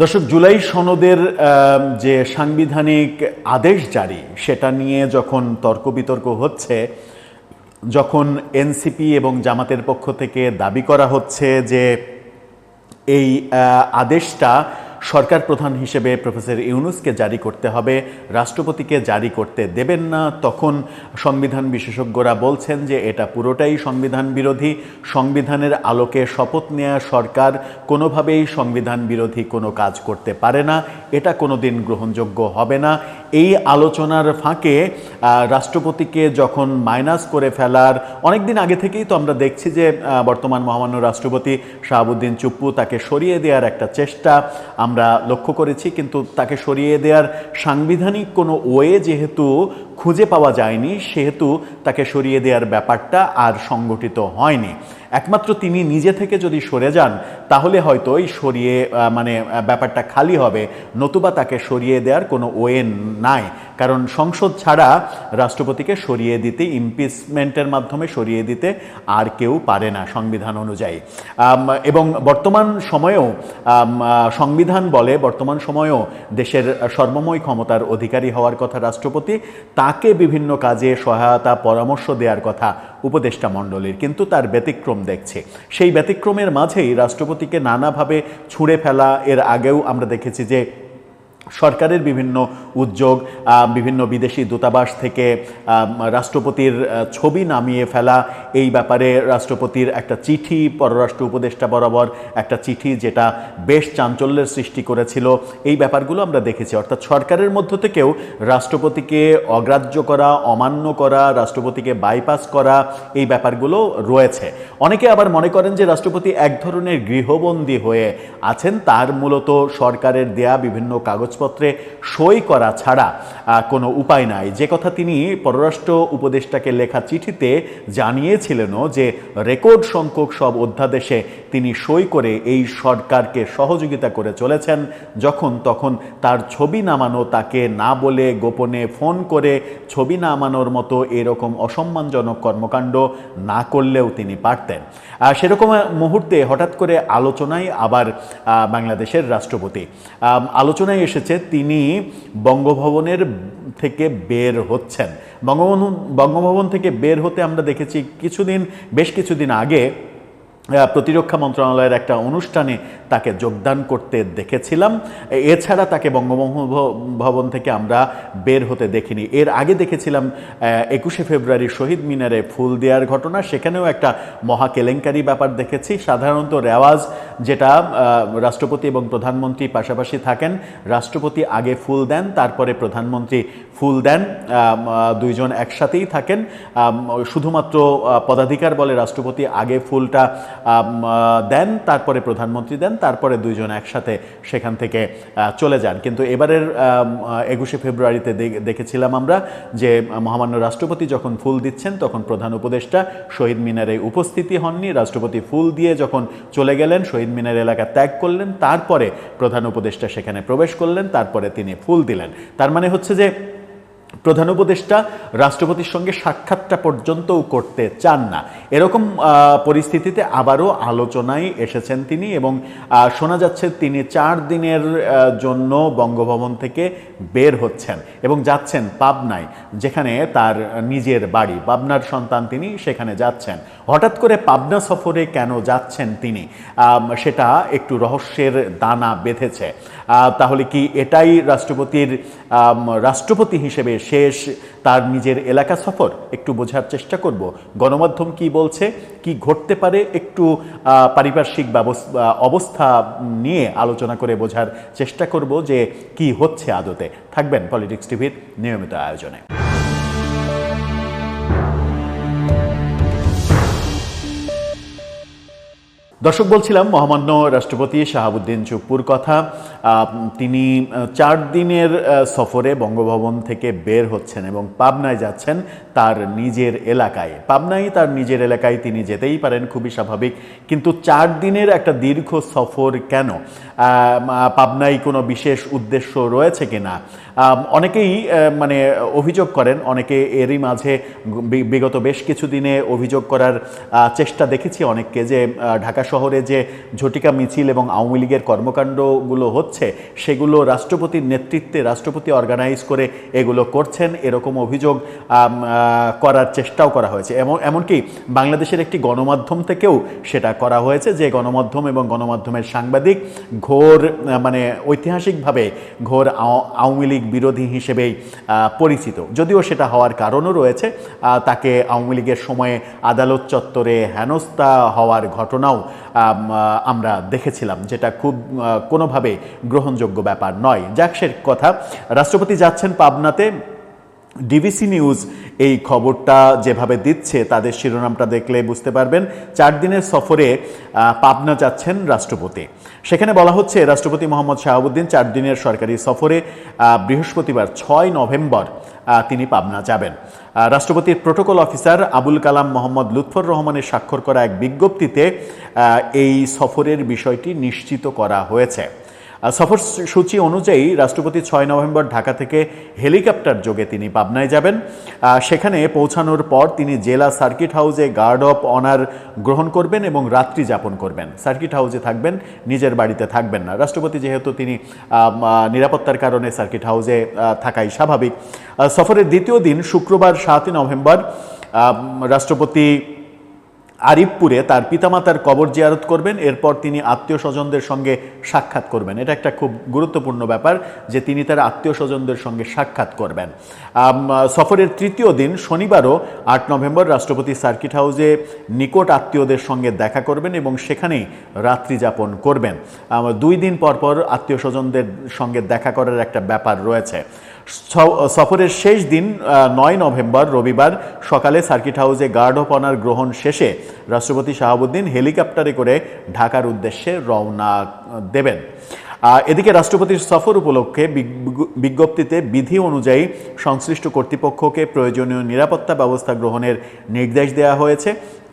দর্শক, জুলাই সনদের যে সাংবিধানিক আদেশ জারি, সেটা নিয়ে যখন তর্ক বিতর্ক হচ্ছে, যখন এনসিপি এবং জামাতের পক্ষ থেকে দাবি করা হচ্ছে যে এই আদেশটা সরকার প্রধান হিসেবে প্রফেসর ইউনুসকে জারি করতে হবে। রাষ্ট্রপতিকে জারি করতে দেবেন না। তখন সংবিধান বিশেষজ্ঞরা বলছেন যে এটা পুরোটাই সংবিধান বিরোধী। সংবিধানের আলোকে শপথ নেওয়া সরকার কোনোভাবেই সংবিধান বিরোধী কোনো কাজ করতে পারে না। এটা কোনোদিন গ্রহণযোগ্য হবে না। এই আলোচনার ফাঁকে রাষ্ট্রপতিকে যখন মাইনাস করে ফেলার অনেক দিন আগে থেকেই তো আমরা দেখছি যে বর্তমান মহামান্য রাষ্ট্রপতি শাহাবুদ্দিন চুপ্পু তাকে সরিয়ে দেওয়ার একটা চেষ্টা। আমরা লক্ষ্য করেছি, কিন্তু তাকে সরিয়ে দেওয়ার সাংবিধানিক কোনো ওয়ে যেহেতু খুঁজে পাওয়া যায়নি, সেহেতু তাকে সরিয়ে দেওয়ার ব্যাপারটা আর সংগঠিত হয়নি। একমাত্র তিনি নিজে থেকে যদি সরে যান, তাহলে হয়তো এই সরিয়ে মানে ব্যাপারটা খালি হবে। নতুবা তাকে সরিয়ে দেওয়ার কোনো ওয়ে নাই। কারণ সংসদ ছাড়া রাষ্ট্রপতিকে সরিয়ে দিতে ইমপিচমেন্টের মাধ্যমে সরিয়ে দিতে আর কেউ পারে না সংবিধান অনুযায়ী। এবং বর্তমান সময়েও সংবিধান বলে বর্তমান সময়েও দেশের সর্বময় ক্ষমতার অধিকারী হওয়ার কথা রাষ্ট্রপতি, তাকে বিভিন্ন কাজে সহায়তা, পরামর্শ দেওয়ার কথা উপদেষ্টা মণ্ডলীর, কিন্তু তার ব্যতিক্রম দেখছে। সেই ব্যতিক্রমের মাঝেই রাষ্ট্রপতিকে নানাভাবে ছুঁড়ে ফেলা, এর আগেও আমরা দেখেছি যে সরকারের বিভিন্ন উদ্যোগ বিভিন্ন বিদেশি দূতাবাস থেকে রাষ্ট্রপতির ছবি নামিয়ে ফেলা, এই ব্যাপারে রাষ্ট্রপতির একটা চিঠি, পররাষ্ট্র উপদেষ্টা বরাবর একটা চিঠি যেটা বেশ চাঞ্চল্যের সৃষ্টি করেছিল। এই ব্যাপারগুলো আমরা দেখেছি। অর্থাৎ সরকারের মধ্য থেকেও রাষ্ট্রপতিকে অগ্রাহ্য করা, অমান্য করা, রাষ্ট্রপতিকে বাইপাস করা, এই ব্যাপারগুলো রয়েছে। অনেকে আবার মনে করেন যে রাষ্ট্রপতি এক ধরনের গৃহবন্দী হয়ে আছেন। তার মূলত সরকারের দেয়া বিভিন্ন কাগজপত্রে সই করা ছাড়া কোনো উপায় নাই। যে কথা তিনি পররাষ্ট্র উপদেষ্টাকে লেখা চিঠিতে জানিয়েছিলেনও যে, রেকর্ড সংখ্যক সব অধ্যাদেশে তিনি সই করে এই সরকারকে সহযোগিতা করে চলেছেন, যখন তখন তার ছবি নামানো, তাকে না বলে গোপনে ফোন করে ছবি নামানোর মতো এরকম অসম্মানজনক কর্মকাণ্ড না করলেও তিনি পারতেন। সেরকম মুহূর্তে হঠাৎ করে আলোচনায় আবার বাংলাদেশের রাষ্ট্রপতি। আলোচনায় এসেছে, তিনি বঙ্গভবনের থেকে বের হচ্ছেন। বঙ্গভবন বঙ্গভবন থেকে বের হতে আমরা দেখেছি কিছুদিন, বেশ কিছুদিন আগে প্রতিরক্ষা মন্ত্রণালয়ের একটা অনুষ্ঠানে তাকে যোগদান করতে দেখেছিলাম। এছাড়া তাকে বঙ্গবন্ধু ভবন থেকে আমরা বের হতে দেখিনি। এর আগে দেখেছিলাম একুশে ফেব্রুয়ারি শহীদ মিনারে ফুল দেওয়ার ঘটনা। সেখানেও একটা মহা কেলেঙ্কারি ব্যাপার দেখেছি। সাধারণত রেওয়াজ যেটা রাষ্ট্রপতি এবং প্রধানমন্ত্রী পাশাপাশি থাকেন, রাষ্ট্রপতি আগে ফুল দেন, তারপরে প্রধানমন্ত্রী ফুল দেন দুইজন একসাথেই থাকেন। শুধুমাত্র পদাধিকার বলে রাষ্ট্রপতি আগে ফুলটা দেন, তারপরে প্রধানমন্ত্রী দেন। তারপরে দুইজন একসাথে সেখান থেকে চলে যান। কিন্তু এবারের একুশে ফেব্রুয়ারিতে দেখেছিলাম আমরা যে, মহামান্য রাষ্ট্রপতি যখন ফুল দিচ্ছেন, তখন প্রধান উপদেষ্টা শহীদ মিনারে উপস্থিতি হননি। রাষ্ট্রপতি ফুল দিয়ে যখন চলে গেলেন, শহীদ মিনার এলাকা ত্যাগ করলেন, তারপরে প্রধান উপদেষ্টা সেখানে প্রবেশ করলেন, তারপরে তিনি ফুল দিলেন। তার মানে হচ্ছে যে প্রধান উপদেষ্টা রাষ্ট্রপতির সঙ্গে সাক্ষাৎটা পর্যন্তও করতে চান না। এরকম পরিস্থিতিতে আবারও আলোচনায় এসেছেন তিনি এবং শোনা যাচ্ছে তিনি চার দিনের জন্য বঙ্গভবন থেকে বের হচ্ছেন এবং যাচ্ছেন পাবনায়, যেখানে তার নিজের বাড়ি। পাবনার সন্তান তিনি, সেখানে যাচ্ছেন। হঠাৎ করে পাবনা সফরে কেন যাচ্ছেন তিনি? সেটা একটু রহস্যের দানা বেঁধেছে। তাহলে কি এটাই রাষ্ট্রপতির রাষ্ট্রপতি হিসেবে শেষ, তার নিজের এলাকা সফর একটু বোঝার চেষ্টা করব। গণমাধ্যম কি বলছে? কি ঘটতে পারে? একটু পারিপার্শ্বিক অবস্থা নিয়ে আলোচনা করে বোঝার চেষ্টা করব যে কি হচ্ছে আদতে। থাকবেন পলিটিক্স টিভির নিয়মিত আয়োজনে। দর্শক, বলছিলাম মহামান্য রাষ্ট্রপতি শাহাবুদ্দিন চুপ্পুর কথা। তিনি চার দিনের সফরে বঙ্গভবন থেকে বের হচ্ছেন এবং পাবনায় যাচ্ছেন তার নিজের এলাকায়। পাবনায় তার নিজের এলাকায় তিনি যেতেই পারেন, খুবই স্বাভাবিক। কিন্তু চার দিনের একটা দীর্ঘ সফর কেন? পাবনায় কোনো বিশেষ উদ্দেশ্য রয়েছে কিনা অনেকেই মানে অভিযোগ করেন, অনেকে এরই মাঝে বিগত বেশ কিছু দিনে অভিযোগ করার চেষ্টা দেখেছি অনেককে যে ঢাকা শহরে যে ঝটিকা মিছিল এবং আওয়ামী লীগের কর্মকাণ্ডগুলো হচ্ছে সেগুলো রাষ্ট্রপতির নেতৃত্বে রাষ্ট্রপতি অর্গানাইজ করে এগুলো করছেন। এরকম অভিযোগ করার চেষ্টাও করা হয়েছে। এমন, এমনকি বাংলাদেশের একটি গণমাধ্যম থেকেও সেটা করা হয়েছে যে গণমাধ্যম এবং গণমাধ্যমের সাংবাদিক ঘোর মানে ঐতিহাসিকভাবে ঘোর আওয়ামী লীগ বিরোধী হিসেবেই পরিচিত। যদিও সেটা হওয়ার কারণও রয়েছে তাকে আওয়ামী লীগের সময়ে আদালত চত্বরে হেনস্থা হওয়ার ঘটনাও আমরা দেখেছিলাম, যেটা খুব কোনোভাবে গ্রহণযোগ্য ব্যাপার নয়। যাক, সে কথা। রাষ্ট্রপতি যাচ্ছেন পাবনাতে। ডিবিসি নিউজ এই খবরটা যেভাবে দিচ্ছে, তাদের শিরোনামটা দেখলে বুঝতে পারবেন। চার দিনের সফরে পাবনা যাচ্ছেন রাষ্ট্রপতি। সেখানে বলা হচ্ছে, রাষ্ট্রপতি মোহাম্মদ শাহাবুদ্দিন চার দিনের সরকারি সফরে বৃহস্পতিবার ছয় নভেম্বর তিনি পাবনা যাবেন। রাষ্ট্রপতির প্রোটোকল অফিসার আবুল কালাম মোহাম্মদ লুৎফর রহমানের স্বাক্ষর করা এক বিজ্ঞপ্তিতে এই সফরের বিষয়টি নিশ্চিত করা হয়েছে। সফর সূচি অনুযায়ী রাষ্ট্রপতি ছয় নভেম্বর ঢাকা থেকে হেলিকপ্টার যোগে তিনি পাবনায় যাবেন। সেখানে পৌঁছানোর পর তিনি জেলা সার্কিট হাউসে গার্ড অফ অনার গ্রহণ করবেন এবং রাত্রি যাপন করবেন। সার্কিট হাউসে থাকবেন, নিজের বাড়িতে থাকবেন না। রাষ্ট্রপতি যেহেতু তিনি নিরাপত্তার কারণে সার্কিট হাউসে থাকাই স্বাভাবিক। সফরের দ্বিতীয় দিন শুক্রবার সাতই নভেম্বর রাষ্ট্রপতি আরিফপুরে তার পিতামাতার কবর জিয়ারত করবেন, এরপর তিনি আত্মীয় স্বজনদের সঙ্গে সাক্ষাৎ করবেন। এটা একটা খুব গুরুত্বপূর্ণ ব্যাপার যে তিনি তার আত্মীয় স্বজনদের সঙ্গে সাক্ষাৎ করবেন। সফরের তৃতীয় দিন শনিবারও আট নভেম্বর রাষ্ট্রপতি সার্কিট হাউসে নিকট আত্মীয়দের সঙ্গে দেখা করবেন এবং সেখানেই রাত্রি যাপন করবেন। দুই দিন পর পর আত্মীয় স্বজনদের সঙ্গে দেখা করার একটা ব্যাপার রয়েছে। সফরের শেষ দিন নয় নভেম্বর, রবিবার সকালে সার্কিট হাউসে গার্ড অফ অনার গ্রহণ শেষে রাষ্ট্রপতি শাহাবুদ্দিন হেলিকপ্টারে করে ঢাকার উদ্দেশ্যে রওনা দেবেন। এদিকে রাষ্ট্রপতির সফর উপলক্ষে বিজ্ঞপ্তিতে বিধি অনুযায়ী সংশ্লিষ্ট কর্তৃপক্ষকে প্রয়োজনীয় নিরাপত্তা ব্যবস্থা গ্রহণের নির্দেশ দেওয়া হয়েছে।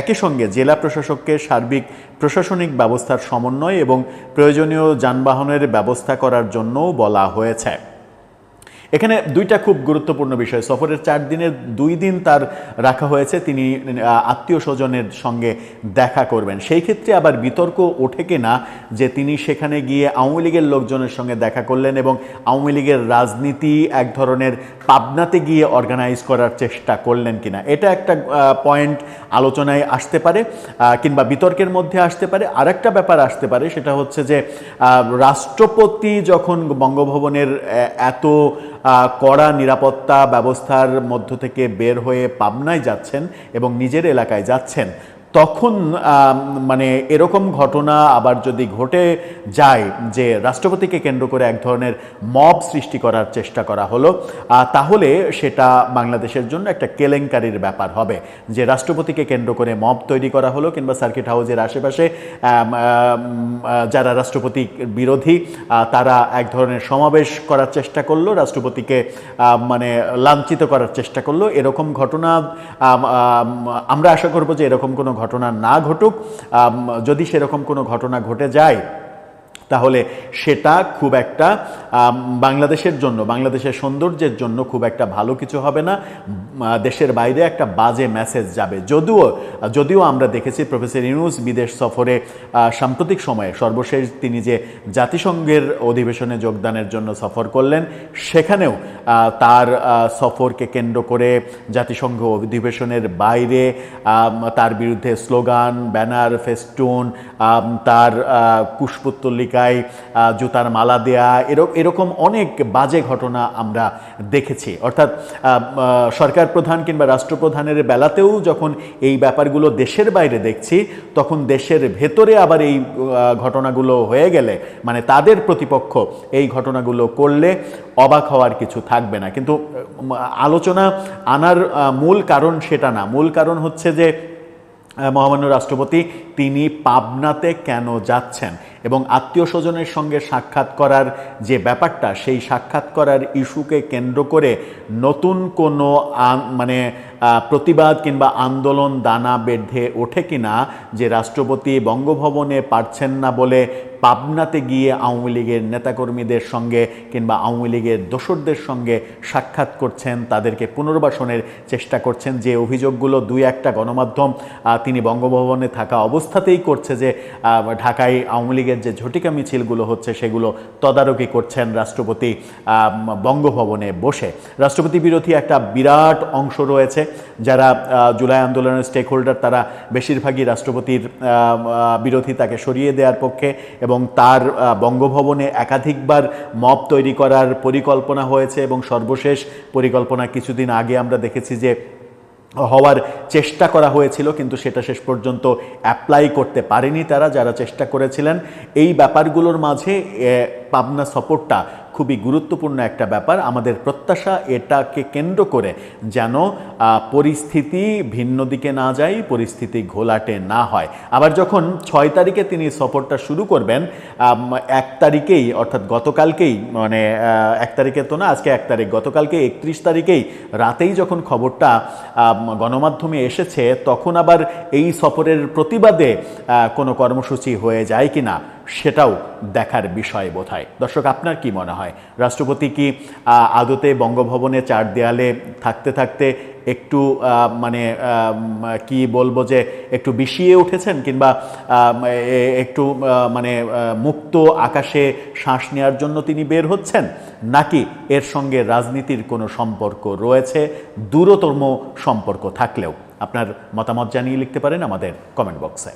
একই সঙ্গে জেলা প্রশাসককে সার্বিক প্রশাসনিক ব্যবস্থার সমন্বয় এবং প্রয়োজনীয় যানবাহনের ব্যবস্থা করার জন্যও বলা হয়েছে। এখানে দুইটা খুব গুরুত্বপূর্ণ বিষয়। সফরের চার দিনের দুই দিন তার রাখা হয়েছে। তিনি আত্মীয় স্বজনের সঙ্গে দেখা করবেন। সেই ক্ষেত্রে আবার বিতর্ক ওঠে কিনা যে তিনি সেখানে গিয়ে আওয়ামী লীগের লোকজনের সঙ্গে দেখা করলেন এবং আওয়ামী লীগের রাজনীতি এক ধরনের পাবনাতে গিয়ে অর্গানাইজ করার চেষ্টা করলেন কিনা? এটা একটা পয়েন্ট আলোচনায় আসতে পারে কিংবা বিতর্কের মধ্যে আসতে পারে। আর একটা ব্যাপার আসতে পারে, সেটা হচ্ছে যে রাষ্ট্রপতি যখন বঙ্গভবনের এত কড়া নিরাপত্তা ব্যবস্থার মধ্য থেকে বের হয়ে পাবনায় যাচ্ছেন এবং নিজের এলাকায় যাচ্ছেন তখন মানে এরকম ঘটনা আবার যদি ঘটে যায় যে রাষ্ট্রপতিকে কেন্দ্র করে এক ধরনের মব সৃষ্টি করার চেষ্টা করা হলো তাহলে সেটা বাংলাদেশের জন্য একটা কেলেঙ্কারির ব্যাপার হবে। যে রাষ্ট্রপতিকে কেন্দ্র করে মব তৈরি করা হলো কিংবা সার্কিট হাউজের আশেপাশে যারা রাষ্ট্রপতি বিরোধী তারা এক ধরনের সমাবেশ করার চেষ্টা করল রাষ্ট্রপতিকে মানে লাঞ্ছিত করার চেষ্টা করল। এরকম ঘটনা আম, আম, আমরা আশা করব যে এরকম কোনো ঘটনা না ঘটুক যদি সেরকম কোনো ঘটনা ঘটে যায় তাহলে সেটা খুব একটা বাংলাদেশের জন্য, বাংলাদেশের সৌন্দর্যের জন্য খুব একটা ভালো কিছু হবে না। দেশের বাইরে একটা বাজে মেসেজ যাবে। যদিও যদিও আমরা দেখেছি প্রফেসর ইউনুস বিদেশ সফরে সাম্প্রতিক সময়ে সর্বশেষ তিনি যে জাতিসংঘের অধিবেশনে যোগদানের জন্য সফর করলেন, সেখানেও তার সফরকে কেন্দ্র করে জাতিসংঘ অধিবেশনের বাইরে তার বিরুদ্ধে স্লোগান, ব্যানার, ফেস্টুন তার আহ, জুতার মালা দেয়া এরকম এরকম অনেক বাজে ঘটনা আমরা দেখেছি। অর্থাৎ সরকার প্রধান কিংবা রাষ্ট্রপ্রধানের বেলাতেও যখন এই ব্যাপারগুলো দেশের বাইরে দেখছি তখন দেশের ভেতরে আবার এই ঘটনাগুলো হয়ে গেলে মানে তাদের প্রতিপক্ষ এই ঘটনাগুলো করলে অবাক হওয়ার কিছু থাকবে না। কিন্তু আলোচনা আনার মূল কারণ সেটা না। মূল কারণ হচ্ছে যে মহামান্য রাষ্ট্রপতি, তিনি পাবনাতে কেন যাচ্ছেন? এবং আত্মীয় স্বজনের সঙ্গে সাক্ষাৎ করার যে ব্যাপারটা, সেই সাক্ষাৎ করার ইস্যুকে কেন্দ্র করে নতুন কোনো মানে প্রতিবাদ কিংবা আন্দোলন দানা বেঁধে ওঠে কিনা, যে রাষ্ট্রপতি বঙ্গভবনে পারছেন না বলে পাবনাতে গিয়ে আওয়ামী লীগের নেতাকর্মীদের সঙ্গে কিংবা আওয়ামী লীগের দোসরদের সঙ্গে সাক্ষাৎ করছেন, তাদেরকে পুনর্বাসনের চেষ্টা করছেন। যে অভিযোগগুলো দুই একটা গণমাধ্যম তিনি বঙ্গভবনে থাকা অবস্থাতেই করছে যে ঢাকায় আওয়ামী লীগের যে ঝটিকা মিছিলগুলো হচ্ছে, সেগুলো তদারকি করছেন রাষ্ট্রপতি বঙ্গভবনে বসে। রাষ্ট্রপতি বিরোধী একটা বিরাট অংশ রয়েছে, যারা জুলাই আন্দোলনের স্টেক হোল্ডার তারা বেশিরভাগই রাষ্ট্রপতির বিরোধী তাকে সরিয়ে দেওয়ার পক্ষে এবং তার বঙ্গভবনে একাধিকবার মব তৈরি করার পরিকল্পনা হয়েছে এবং সর্বশেষ পরিকল্পনা কিছুদিন আগে আমরা দেখেছি যে হওয়ার চেষ্টা করা হয়েছিল, কিন্তু সেটা শেষ পর্যন্ত অ্যাপ্লাই করতে পারেনি তারা, যারা চেষ্টা করেছিলেন। এই ব্যাপারগুলোর মাঝে পাবনা সফরটা খুবই গুরুত্বপূর্ণ একটা ব্যাপার। আমাদের প্রত্যাশা এটাকে কেন্দ্র করে যেন পরিস্থিতি ভিন্ন দিকে না যায়, পরিস্থিতি ঘোলাটে না হয়। আবার যখন ছয় তারিখে তিনি সফরটা শুরু করবেন এক তারিখেই, অর্থাৎ গতকালকেই মানে এক তারিখে তো না, আজকে এক তারিখ, গতকালকে একত্রিশ তারিখেই রাতেই যখন খবরটা গণমাধ্যমে এসেছে, তখন আবার এই সফরের প্রতিবাদে কোনো কর্মসূচি হয়ে যায় কি না সেটাও দেখার বিষয় বোধ হয় দর্শক, আপনার কি মনে হয়? রাষ্ট্রপতি কি আদতে বঙ্গভবনে চার দেয়ালে থাকতে থাকতে একটু মানে কি বলব যে, একটু বিষিয়ে উঠেছেন কিংবা একটু মানে মুক্ত আকাশে শ্বাস নেওয়ার জন্য তিনি বের হচ্ছেন? নাকি এর সঙ্গে রাজনীতির কোনো সম্পর্ক রয়েছে? দূরতম সম্পর্ক থাকলেও আপনার মতামত জানিয়ে লিখতে পারেন আমাদের কমেন্ট বক্সে